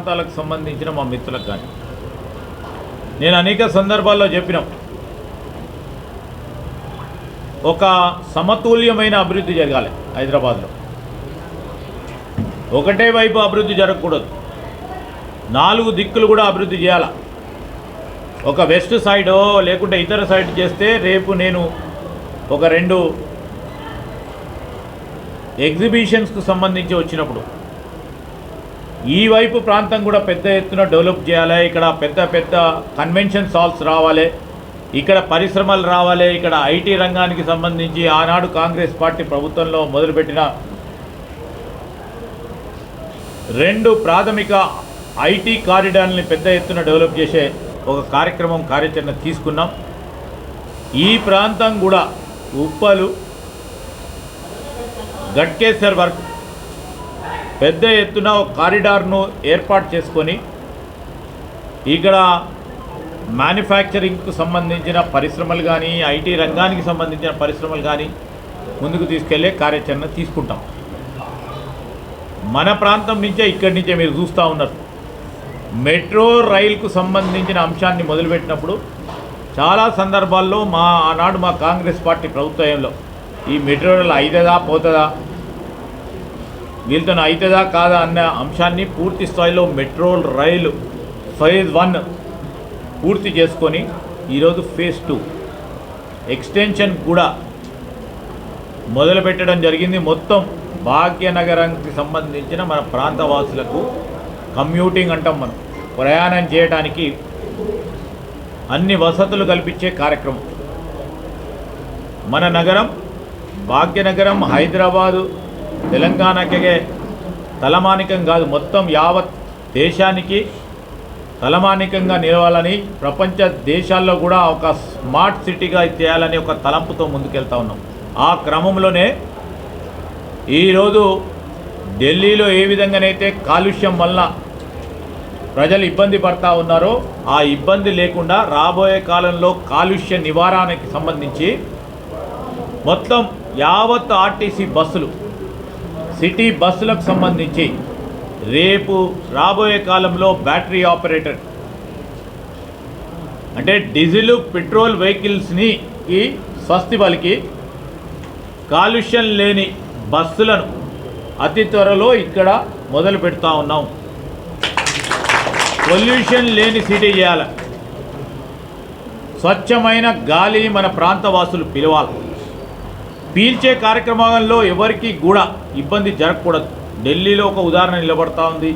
ప్రాంతాలకు సంబంధించిన మా మిత్రులకు కానీ. నేను అనేక సందర్భాల్లో చెప్పినాం. ఒక సమతుల్యమైన అభివృద్ధి జరగాలి హైదరాబాద్లో. ఒకటే వైపు అభివృద్ధి జరగకూడదు. నాలుగు దిక్కులు కూడా అభివృద్ధి చేయాలి? ఒక వెస్ట్ సైడో లేకుంటే ఇతర సైడ్ చేస్తే రేపు నేను ఒక రెండు ఎగ్జిబిషన్స్కు సంబంధించి వచ్చినప్పుడు ఈ వైపు ప్రాంతం కూడా పెద్ద ఎత్తున డెవలప్ చేయాలి. ఇక్కడ పెద్ద పెద్ద కన్వెన్షన్ హాల్స్ రావాలి. ఇక్కడ పరిశ్రమలు రావాలి. ఇక్కడ ఐటీ రంగానికి సంబంధించి ఆనాడు కాంగ్రెస్ పార్టీ ప్రభుత్వంలో మొదలుపెట్టిన రెండు ప్రాథమిక ఐటీ కారిడార్ని పెద్ద ఎత్తున డెవలప్ చేసే ఒక కార్యక్రమం కార్యాచరణ తీసుకున్నాం. ఈ ప్రాంతం కూడా ఉప్పలు గట్కేశ్వర్ వర్క్ పెద్ద ఎత్తున కారిడార్ను ఏర్పాటు చేసుకొని ఇక్కడ మ్యానుఫ్యాక్చరింగ్కు సంబంధించిన పరిశ్రమలు కానీ ఐటీ రంగానికి సంబంధించిన పరిశ్రమలు కానీ ముందుకు తీసుకెళ్ళే కార్యాచరణ తీసుకుంటాం. మన ప్రాంతం నుంచే ఇక్కడి నుంచే మీరు చూస్తూ ఉన్నారు. మెట్రో రైలుకు సంబంధించిన అంశాన్ని మొదలుపెట్టినప్పుడు చాలా సందర్భాల్లో మా ఆనాడు మా కాంగ్రెస్ పార్టీ ప్రభుత్వంలో ఈ మెట్రో రైల్ అయితదా పోతుందా దీంతో అవుతుందా కాదా అన్న అంశాన్ని పూర్తి స్థాయిలో మెట్రో రైలు ఫేజ్ వన్ పూర్తి చేసుకొని ఈరోజు ఫేజ్ టూ ఎక్స్టెన్షన్ కూడా మొదలుపెట్టడం జరిగింది. మొత్తం భాగ్యనగరానికి సంబంధించిన మన ప్రాంతవాసులకు కమ్యూటింగ్ అంటాం మనం. ప్రయాణం చేయడానికి అన్ని వసతులు కల్పించే కార్యక్రమం. మన నగరం భాగ్యనగరం హైదరాబాదు తెలంగాణకే తలమానికం కాదు మొత్తం యావత్ దేశానికి తలమానికంగా నిలవాలని ప్రపంచ దేశాల్లో కూడా ఒక స్మార్ట్ సిటీగా చేయాలని ఒక తలంపుతో ముందుకెళ్తా ఉన్నాం. ఆ క్రమంలోనే ఈరోజు ఢిల్లీలో ఏ విధంగానైతే కాలుష్యం వల్ల ప్రజలు ఇబ్బంది పడతా ఉన్నారో ఆ ఇబ్బంది లేకుండా రాబోయే కాలంలో కాలుష్య నివారణకి సంబంధించి మొత్తం యావత్ ఆర్టీసీ బస్సులు సిటీ బస్సులకు సంబంధించి రేపు రాబోయే కాలంలో బ్యాటరీ ఆపరేటర్. అంటే డీజిల్ పెట్రోల్ వెహికల్స్ని ఈ స్వస్తి పలికి కాలుష్యం లేని బస్సులను అతి త్వరలో ఇక్కడ మొదలు పెడతా ఉన్నాం. పొల్యూషన్ లేని సిటీ చేయాలి. స్వచ్ఛమైన గాలి మన ప్రాంతవాసులు పిలవాలి. పీల్చే కార్యక్రమాల్లో ఎవరికి కూడా ఇబ్బంది జరగకూడదు. ఢిల్లీలో ఒక ఉదాహరణ నిలబడతా ఉంది.